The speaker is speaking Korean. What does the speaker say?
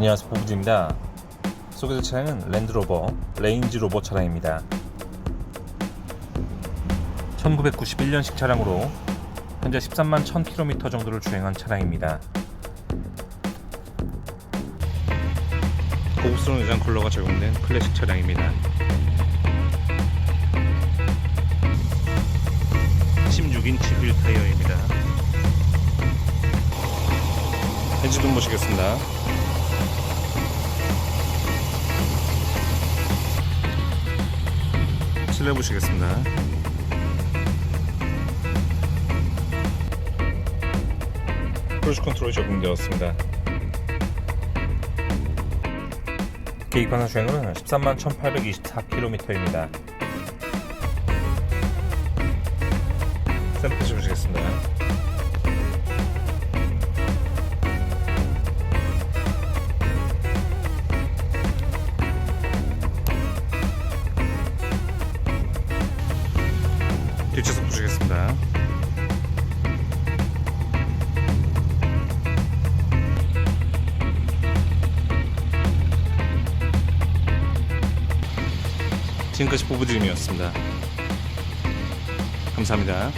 안녕하세요. 보부지입니다. 소개될 차량은 랜드로버 레인지로버 차량입니다. 1991년식 차량으로 현재 13만 1000km 정도를 주행한 차량입니다. 고급스러운 외장 컬러가 적용된 클래식 차량입니다. 16인치 휠 타이어입니다. 엔진 좀 보시겠습니다 실내 보시겠습니다. 크루즈 컨트롤이 적용되었습니다. 계기판 주행은 13만 1824km입니다. 샘플 보시겠습니다. 뒷좌석 보시겠습니다. 지금까지 보부드림이었습니다. 감사합니다.